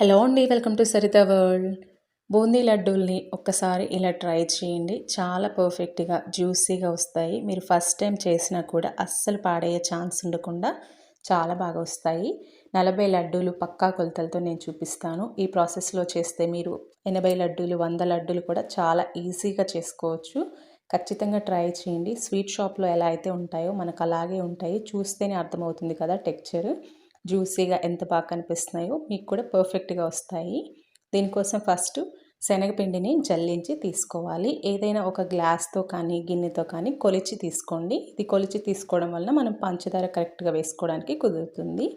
Hello అండి welcome to Sarita world. Boondi లడ్డూల్ని ఒక్కసారి ఇలా ట్రై చేయండి. చాలా పర్ఫెక్ట్గా జ్యూసీగా వస్తాయి. మీరు ఫస్ట్ టైం చేసినా కూడా అస్సలు పాడయ్యే ఛాన్స్ ఉండకుండా చాలా బాగా వస్తాయి. నలభై లడ్డూలు పక్కా కొలతలతో నేను చూపిస్తాను. ఈ ప్రాసెస్లో చేస్తే మీరు ఎనభై లడ్డూలు వంద లడ్డూలు కూడా చాలా ఈజీగా చేసుకోవచ్చు. ఖచ్చితంగా ట్రై చేయండి. స్వీట్ షాప్లో ఎలా అయితే ఉంటాయో మనకు అలాగే ఉంటాయి. చూస్తేనే అర్థమవుతుంది కదా టెక్చర్. జ్యూసీగా ఎంత బాగా కనిపిస్తున్నాయో మీకు కూడా పర్ఫెక్ట్గా వస్తాయి. దీనికోసం ఫస్ట్ శనగపిండిని జల్లించి తీసుకోవాలి. ఏదైనా ఒక గ్లాస్తో కానీ గిన్నెతో కానీ కొలిచి తీసుకోండి. ఇది కొలిచి తీసుకోవడం వల్ల మనం పంచదార కరెక్ట్గా వేసుకోవడానికి కుదురుతుంది.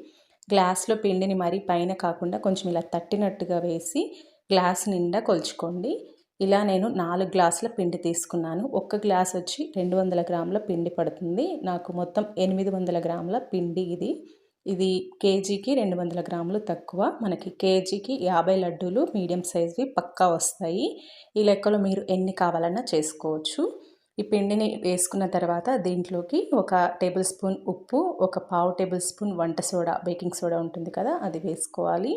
గ్లాస్లో పిండిని మరీ పైన కాకుండా కొంచెం ఇలా తట్టినట్టుగా వేసి గ్లాస్ నిండా కొలుచుకోండి. ఇలా నేను నాలుగు గ్లాసుల పిండి తీసుకున్నాను. ఒక్క గ్లాస్ వచ్చి రెండు వందల గ్రాముల పిండి పడుతుంది. నాకు మొత్తం ఎనిమిది వందల గ్రాముల పిండి ఇది. ఇది కేజీకి రెండు వందల గ్రాములు తక్కువ. మనకి కేజీకి యాభై లడ్డూలు మీడియం సైజ్వి పక్కా వస్తాయి. ఈ లెక్కలో మీరు ఎన్ని కావాలన్నా చేసుకోవచ్చు. ఈ పిండిని వేసుకున్న తర్వాత దీంట్లోకి ఒక టేబుల్ స్పూన్ ఉప్పు ఒక పావు టేబుల్ స్పూన్ వంట సోడా బేకింగ్ సోడా ఉంటుంది కదా అది వేసుకోవాలి.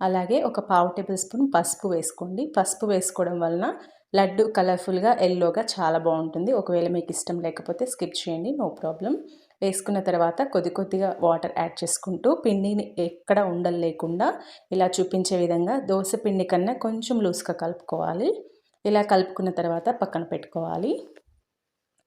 అలాగే ఒక పావు టేబుల్ స్పూన్ పసుపు వేసుకోండి. పసుపు వేసుకోవడం వలన లడ్డు కలర్ఫుల్గా ఎల్లోగా చాలా బాగుంటుంది. ఒకవేళ మీకు ఇష్టం లేకపోతే స్కిప్ చేయండి నో ప్రాబ్లం వేసుకున్న తర్వాత కొద్ది కొద్దిగా వాటర్ యాడ్ చేసుకుంటూ పిండిని ఎక్కడ ఉండలు లేకుండా ఇలా చూపించే విధంగా దోశ పిండి కన్నా కొంచెం లూస్గా కలుపుకోవాలి. ఇలా కలుపుకున్న తర్వాత పక్కన పెట్టుకోవాలి.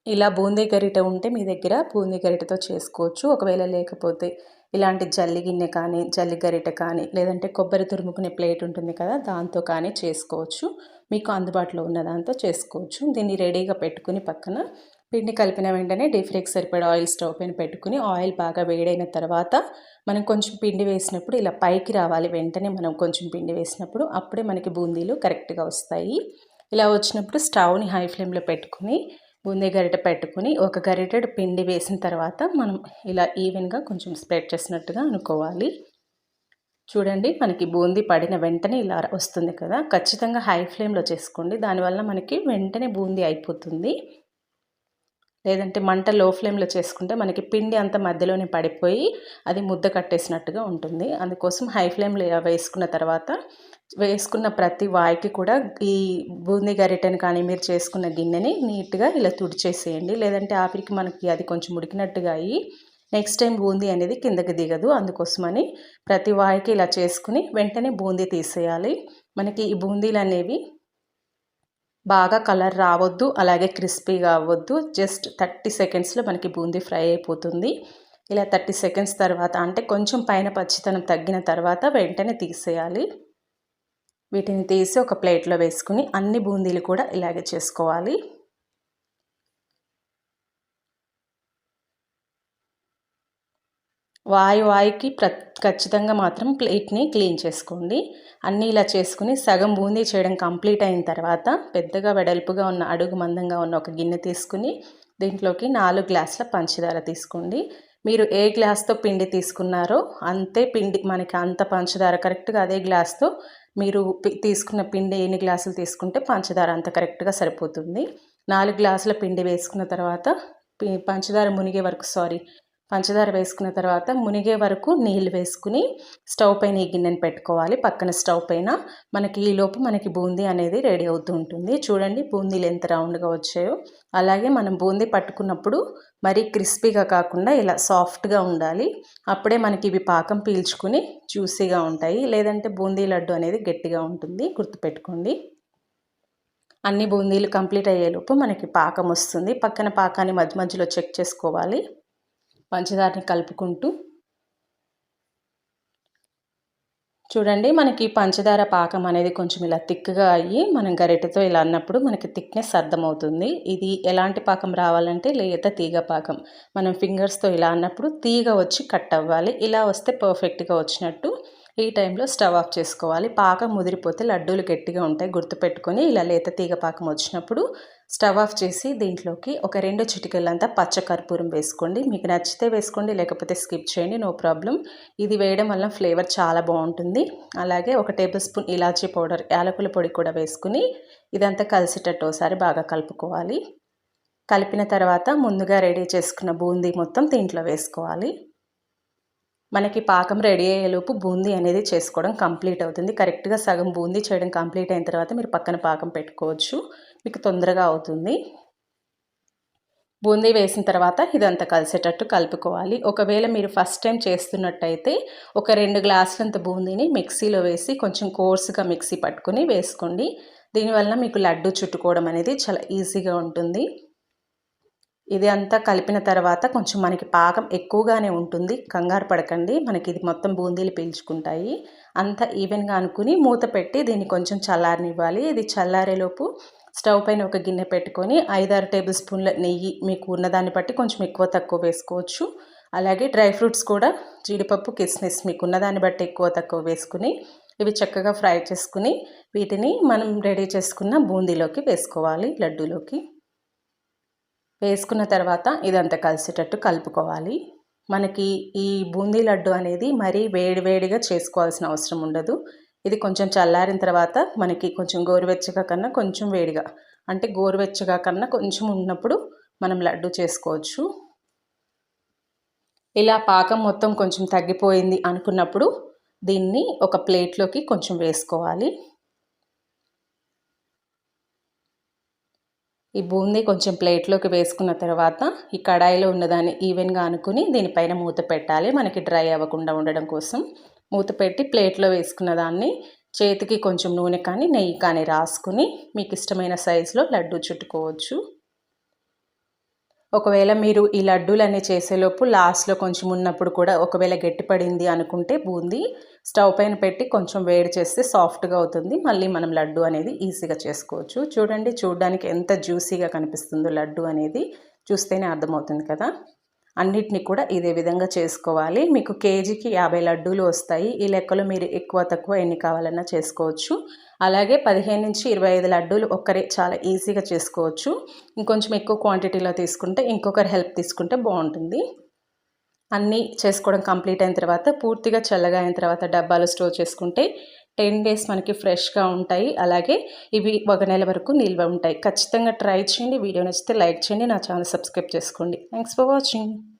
ఇలా బూందీ గరిట ఉంటే మీ దగ్గర బూందీ గరిటతో చేసుకోవచ్చు. ఒకవేళ లేకపోతే ఇలాంటి జల్లి గిన్నె కానీ జల్లి గరిట కానీ లేదంటే కొబ్బరి తురుముకునే ప్లేట్ ఉంటుంది కదా దాంతో కానీ చేసుకోవచ్చు. మీకు అందుబాటులో ఉన్న దాంతో చేసుకోవచ్చు. దీన్ని రెడీగా పెట్టుకుని పక్కన పిండి కలిపిన వెంటనే డీప్ ఫ్రైకి ఆయిల్ స్టవ్ పైన పెట్టుకుని ఆయిల్ బాగా వేడైన తర్వాత మనం కొంచెం పిండి వేసినప్పుడు ఇలా పైకి రావాలి. వెంటనే మనం కొంచెం పిండి వేసినప్పుడు అప్పుడే మనకి బూందీలు కరెక్ట్గా వస్తాయి. ఇలా వచ్చినప్పుడు స్టవ్ని హై ఫ్లేమ్లో పెట్టుకుని బూందీ గరిటె పెట్టుకుని ఒక గరిటెడు పిండి వేసిన తర్వాత మనం ఇలా ఈవెన్గా కొంచెం స్ప్రెడ్ చేసినట్టుగా అనుకోవాలి. చూడండి మనకి బూందీ పడిన వెంటనే ఇలా వస్తుంది కదా. ఖచ్చితంగా హై ఫ్లేమ్లో చేసుకోండి. దానివల్ల మనకి వెంటనే బూందీ అయిపోతుంది. లేదంటే మంట లో ఫ్లేమ్లో చేసుకుంటే మనకి పిండి అంత మధ్యలోనే పడిపోయి అది ముద్ద కట్టేసినట్టుగా ఉంటుంది. అందుకోసం హై ఫ్లేమ్లో వేసుకున్న తర్వాత వేసుకున్న ప్రతి వాయికి కూడా ఈ బూందీ గరిటెని కానీ మీరు చేసుకున్న గిన్నెని నీట్గా ఇలా తుడిచేసేయండి. లేదంటే ఆఖరికి మనకి అది కొంచెం ఉడికినట్టుగా అయ్యి నెక్స్ట్ టైం బూందీ అనేది కిందకి దిగదు. అందుకోసమని ప్రతి వాయికి ఇలా చేసుకుని వెంటనే బూందీ తీసేయాలి. మనకి ఈ బూందీలు అనేవి బాగా కలర్ రావద్దు అలాగే క్రిస్పీగా అవ్వద్దు. జస్ట్ థర్టీ సెకండ్స్లో మనకి బూందీ ఫ్రై అయిపోతుంది. ఇలా థర్టీ సెకండ్స్ తర్వాత అంటే కొంచెం పైన పచ్చితనం తగ్గిన తర్వాత వెంటనే తీసేయాలి. వీటిని తీసి ఒక ప్లేట్లో వేసుకుని అన్ని బూందీలు కూడా ఇలాగే చేసుకోవాలి. వాయు వాయుకి ప్ర ఖచ్చితంగా మాత్రం ప్లేట్ని క్లీన్ చేసుకోండి. అన్నీ ఇలా చేసుకుని సగం బూందీ చేయడం కంప్లీట్ అయిన తర్వాత పెద్దగా వెడల్పుగా ఉన్న అడుగు మందంగా ఉన్న ఒక గిన్నె తీసుకుని దీంట్లోకి నాలుగు గ్లాసుల పంచదార తీసుకోండి. మీరు ఏ గ్లాస్తో పిండి తీసుకున్నారో అంతే పిండి మనకి అంత పంచదార కరెక్ట్గా అదే గ్లాస్తో మీరు తీసుకున్న పిండి ఎన్ని గ్లాసులు తీసుకుంటే పంచదార అంత కరెక్ట్గా సరిపోతుంది. నాలుగు గ్లాసుల పిండి వేసుకున్న తర్వాత పంచదార మునిగే వరకు సారీ పంచదార వేసుకున్న తర్వాత మునిగే వరకు నీళ్ళు వేసుకుని స్టవ్ పైన ఈ గిన్నెను పెట్టుకోవాలి. పక్కన స్టవ్ పైన మనకి ఈలోపు మనకి బూందీ అనేది రెడీ అవుతూ ఉంటుంది. చూడండి బూందీలు ఎంత రౌండ్గా వచ్చాయో. అలాగే మనం బూందీ పట్టుకున్నప్పుడు మరీ క్రిస్పీగా కాకుండా ఇలా సాఫ్ట్గా ఉండాలి. అప్పుడే మనకి ఇవి పాకం పీల్చుకుని జ్యూసీగా ఉంటాయి. లేదంటే బూందీ లడ్డు అనేది గట్టిగా ఉంటుంది. గుర్తుపెట్టుకోండి. అన్ని బూందీలు కంప్లీట్ అయ్యేలోపు మనకి పాకం వస్తుంది. పక్కన పాకాన్ని మధ్య మధ్యలో చెక్ చేసుకోవాలి. పంచదారని కలుపుకుంటూ చూడండి మనకి పంచదార పాకం అనేది కొంచెం ఇలా థిక్గా అయ్యి మనం గరిటెతో ఇలా అన్నప్పుడు మనకి థిక్నెస్ అర్థమవుతుంది. ఇది ఎలాంటి పాకం రావాలంటే లేత తీగ పాకం. మనం ఫింగర్స్తో ఇలా అన్నప్పుడు తీగ వచ్చి కట్ అవ్వాలి. ఇలా వస్తే పర్ఫెక్ట్గా వచ్చినట్టు ఈ టైంలో స్టవ్ ఆఫ్ చేసుకోవాలి. పాకం ముదిరిపోతే లడ్డూలు గట్టిగా ఉంటాయి. గుర్తుపెట్టుకొని ఇలా లేత తీగ పాకం వచ్చినప్పుడు స్టవ్ ఆఫ్ చేసి దీంట్లోకి ఒక రెండు చిటికలంతా పచ్చ కర్పూరం వేసుకోండి. మీకు నచ్చితే వేసుకోండి లేకపోతే స్కిప్ చేయండి నో ప్రాబ్లం. ఇది వేయడం వల్ల ఫ్లేవర్ చాలా బాగుంటుంది. అలాగే ఒక టేబుల్ స్పూన్ ఇలాచీ పౌడర్ యాలకుల పొడి కూడా వేసుకుని ఇదంతా కలిసేటట్టు ఒకసారి బాగా కలుపుకోవాలి. కలిపిన తర్వాత ముందుగా రెడీ చేసుకున్న బూందీ మొత్తం దీంట్లో వేసుకోవాలి. మనకి పాకం రెడీ అయ్యేలోపు బూందీ అనేది చేసుకోవడం కంప్లీట్ అవుతుంది. కరెక్ట్గా సగం బూందీ చేయడం కంప్లీట్ అయిన తర్వాత మీరు పక్కన పాకం పెట్టుకోవచ్చు. మీకు తొందరగా అవుతుంది. బూందీ వేసిన తర్వాత ఇదంతా కలిసేటట్టు కలుపుకోవాలి. ఒకవేళ మీరు ఫస్ట్ టైం చేస్తున్నట్టయితే ఒక రెండు గ్లాసులంత బూందీని మిక్సీలో వేసి కొంచెం కోర్సుగా మిక్సీ పట్టుకుని వేసుకోండి. దీనివల్ల మీకు లడ్డు చుట్టుకోవడం అనేది చాలా ఈజీగా ఉంటుంది. ఇది అంతా కలిపిన తర్వాత కొంచెం మనకి పాకం ఎక్కువగానే ఉంటుంది. కంగారు పడకండి. మనకి ఇది మొత్తం బూందీలు పీల్చుకుంటాయి. అంత ఈవెన్గా అనుకుని మూత పెట్టి దీన్ని కొంచెం చల్లారనివ్వాలి. ఇది చల్లారేలోపు స్టవ్ పైన ఒక గిన్నె పెట్టుకొని ఐదారు టేబుల్ స్పూన్ల నెయ్యి మీకు ఉన్నదాన్ని బట్టి కొంచెం ఎక్కువ తక్కువ వేసుకోవచ్చు. అలాగే డ్రై ఫ్రూట్స్ కూడా జీడిపప్పు కిస్మిస్ మీకు ఉన్నదాన్ని బట్టి ఎక్కువ తక్కువ వేసుకుని ఇవి చక్కగా ఫ్రై చేసుకుని వీటిని మనం రెడీ చేసుకున్న బూందీలోకి వేసుకోవాలి లడ్డూలోకి. వేసుకున్న తర్వాత ఇదంతా కలిసేటట్టు కలుపుకోవాలి. మనకి ఈ బూందీ లడ్డు అనేది మరీ వేడివేడిగా చేసుకోవాల్సిన అవసరం ఉండదు. ఇది కొంచెం చల్లారిన తర్వాత మనకి కొంచెం గోరువెచ్చగా కన్నా కొంచెం వేడిగా అంటే గోరువెచ్చగా కన్నా కొంచెం ఉన్నప్పుడు మనం లడ్డు చేసుకోవచ్చు. ఇలా పాకం మొత్తం కొంచెం తగ్గిపోయింది అనుకున్నప్పుడు దీన్ని ఒక ప్లేట్లోకి కొంచెం వేసుకోవాలి. ఈ బూందీ కొంచెం ప్లేట్లోకి వేసుకున్న తర్వాత ఈ కడాయిలో ఉన్నదాన్ని ఈవెన్గా అనుకుని దీనిపైన మూత పెట్టాలి. మనకి డ్రై అవ్వకుండా ఉండడం కోసం మూత పెట్టి ప్లేట్లో వేసుకున్న దాన్ని చేతికి కొంచెం నూనె కానీ నెయ్యి కానీ రాసుకుని మీకు ఇష్టమైన సైజులో లడ్డు చుట్టుకోవచ్చు. ఒకవేళ మీరు ఈ లడ్డూలన్నీ చేసేలోపు లాస్ట్లో కొంచెం ఉన్నప్పుడు కూడా ఒకవేళ గట్టిపడింది అనుకుంటే బూంది స్టవ్ పైన పెట్టి కొంచెం వేడి చేస్తే సాఫ్ట్గా అవుతుంది. మళ్ళీ మనం లడ్డు అనేది ఈజీగా చేసుకోవచ్చు. చూడండి చూడడానికి ఎంత జ్యూసీగా కనిపిస్తుందో లడ్డు అనేది. చూస్తేనే అర్థమవుతుంది కదా? అన్నిటిని కూడా ఇదే విధంగా చేసుకోవాలి. మీకు కేజీకి యాభై లడ్డూలు వస్తాయి. ఈ లెక్కలో మీరు ఎక్కువ తక్కువ ఎన్ని కావాలన్నా చేసుకోవచ్చు. అలాగే పదిహేను నుంచి ఇరవై ఐదు లడ్డూలు ఒక్కరే చాలా ఈజీగా చేసుకోవచ్చు. ఇంకొంచెం ఎక్కువ క్వాంటిటీలో తీసుకుంటే ఇంకొకరి హెల్ప్ తీసుకుంటే బాగుంటుంది. అన్నీ చేసుకోవడం కంప్లీట్ అయిన తర్వాత పూర్తిగా చల్లగా అయిన తర్వాత డబ్బాలు స్టోర్ చేసుకుంటే టెన్ డేస్ మనకి ఫ్రెష్గా ఉంటాయి. అలాగే ఇవి ఒక నెల వరకు నిల్వ ఉంటాయి. ఖచ్చితంగా ట్రై చేయండి. వీడియో నచ్చితే లైక్ చేయండి. నా ఛానల్ సబ్స్క్రైబ్ చేసుకోండి. Thanks for watching.